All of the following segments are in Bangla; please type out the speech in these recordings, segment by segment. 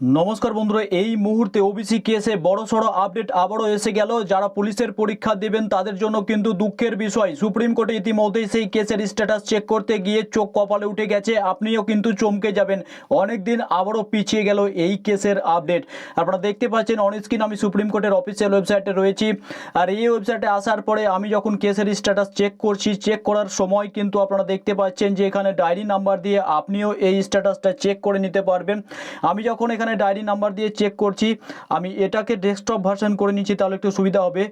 নমস্কার বন্ধুরা, এই মুহূর্তে ওবিসি কেসে বড় সড়ো আপডেট আবারও এসে গেল। যারা পুলিশের পরীক্ষা দেবেন, তাদের জন্য কিন্তু দুঃখের বিষয়। সুপ্রিম কোর্টে ইতিমধ্যেই সেই কেসের স্ট্যাটাস চেক করতে গিয়ে চোখ কপালে উঠে গেছে। আপনিও কিন্তু চমকে যাবেন। অনেক দিন আবারও পিছিয়ে গেল এই কেসের আপডেট আপনারা দেখতে পাচ্ছেন অন স্ক্রিন আমি সুপ্রিম কোর্টের অফিসিয়াল ওয়েবসাইটে রয়েছি। আর এই ওয়েবসাইটে আসার পরে আমি যখন কেসের স্ট্যাটাস চেক করছি চেক করার সময় কিন্তু আপনারা দেখতে পাচ্ছেন যে এখানে ডায়েরি নাম্বার দিয়ে আপনিও এই স্ট্যাটাসটা চেক করে নিতে পারবেন। আমি যখন এখানে ডায়েরি নাম্বার দিয়ে চেক করছি। আমি এটাকে ডেস্কটপ ভার্সন করে নিচ্ছি, তাহলে একটু সুবিধা হবে।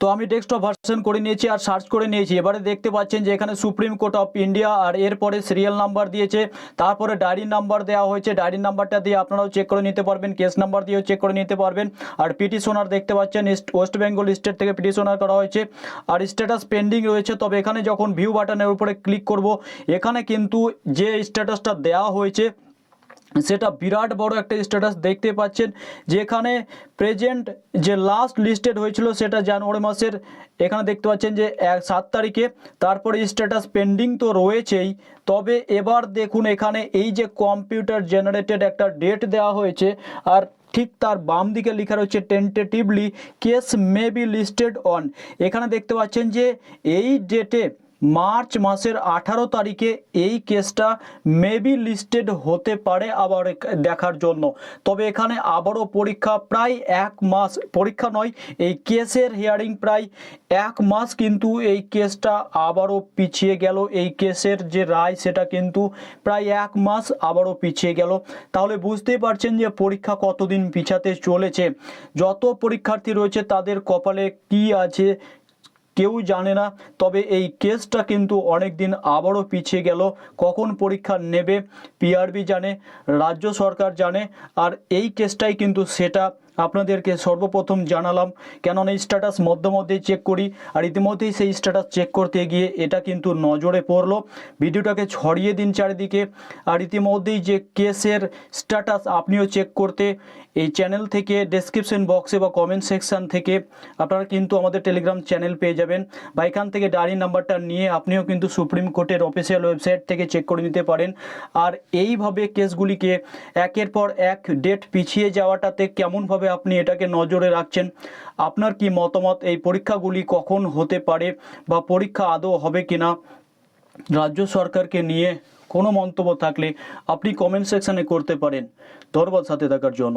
তো আমি ডেস্কটপ ভার্সন করে নিয়েছি আর সার্চ করে নিয়েছি। এবারে দেখতে পাচ্ছেন যে এখানে সুপ্রিম কোর্ট অফ ইন্ডিয়া আর এরপরে সিরিয়াল নাম্বার দিয়েছে। তারপরে ডায়েরি নাম্বার দেওয়া হয়েছে। ডায়েরি নাম্বারটা দিয়ে আপনারাও চেক করে নিতে পারবেন কেস নাম্বার দিয়েও চেক করে নিতে পারবেন। আর পিটিশনার দেখতে পাচ্ছেন ওয়েস্ট বেঙ্গল স্টেট থেকে পিটিশনার করা হয়েছে। আর স্ট্যাটাস পেন্ডিং রয়েছে, তবে এখানে যখন ভিউ বাটনের উপরে ক্লিক করব, এখানে কিন্তু যে স্ট্যাটাসটা দেওয়া হয়েছে সেটা বিরাট বড় একটা স্ট্যাটাস দেখতে পাচ্ছেন, যেখানে প্রেজেন্ট যে লাস্ট লিস্টেড হয়েছিল সেটা জানুয়ারি মাসের, এখানে দেখতে পাচ্ছেন যে এক সাত তারিখে, তারপরে স্ট্যাটাস পেন্ডিং তো রয়েছেই, তবে এবার দেখুন এখানে এই যে কম্পিউটার জেনারেটেড একটা ডেট দেওয়া হয়েছে, আর ঠিক তার বাম দিকে লেখা রয়েছে tentatively case may be listed on এখানে দেখতে পাচ্ছেন যে এই ডেটে মার্চ মাসের আঠারো তারিখে এই কেসটা মেবি লিস্টেড হতে পারে আবার দেখার জন্য। তবে এখানে আবারও পরীক্ষা প্রায় এক মাস, পরীক্ষা নয়, এই কেসের হিয়ারিং প্রায় এক মাস কিন্তু এই কেসটা আবারও পিছিয়ে গেল। এই কেসের যে রায় সেটা কিন্তু প্রায় এক মাস আবারও পিছিয়ে গেল। তাহলে বুঝতেই পারছেন যে পরীক্ষা কতদিন পিছাতে চলেছে। যত পরীক্ষার্থী রয়েছে তাদের কপালে কি আছে কেউ জানে না। তবে এই কেসটা কিন্তু অনেক দিন আবারও পিছিয়ে গেল। কখন পরীক্ষা নেবে, পিআরবি জানে, রাজ্য সরকার জানে, আর এই কেসটাই কিন্তু সেটা আপনাদেরকে সর্বপ্রথম জানালাম, কেননা স্ট্যাটাস মধ্যে মধ্যেই চেক করি, আর ইতিমধ্যেই সেই স্ট্যাটাস চেক করতে গিয়ে এটা কিন্তু নজরে পড়ল। ভিডিওটাকে ছড়িয়ে দিন চারিদিকে, আর ইতিমধ্যেই যে কেসের স্ট্যাটাস আপনিও চেক করতে, এই চ্যানেল থেকে ডেসক্রিপশন বক্সে বা কমেন্ট সেকশন থেকে আপনারা কিন্তু আমাদের টেলিগ্রাম চ্যানেল পেয়ে যাবেন। বা এখান থেকে ডায়েরি নাম্বারটা নিয়ে আপনিও কিন্তু সুপ্রিম কোর্টের অফিসিয়াল ওয়েবসাইট থেকে চেক করে নিতে পারেন। আর এইভাবে কেসগুলিকে একের পর এক ডেট পিছিয়ে যাওয়াটাতে কেমনভাবে আপনি এটাকে নজরে রাখছেন? আপনার কি মতামত? এই পরীক্ষাগুলি কখন হতে পারে বা পরীক্ষা আদৌ হবে কিনা? রাজ্য সরকারকে নিয়ে কোনো মন্তব্য থাকলে আপনি কমেন্ট সেকশনে করতে পারেন। ধন্যবাদ সাথে থাকার জন্য।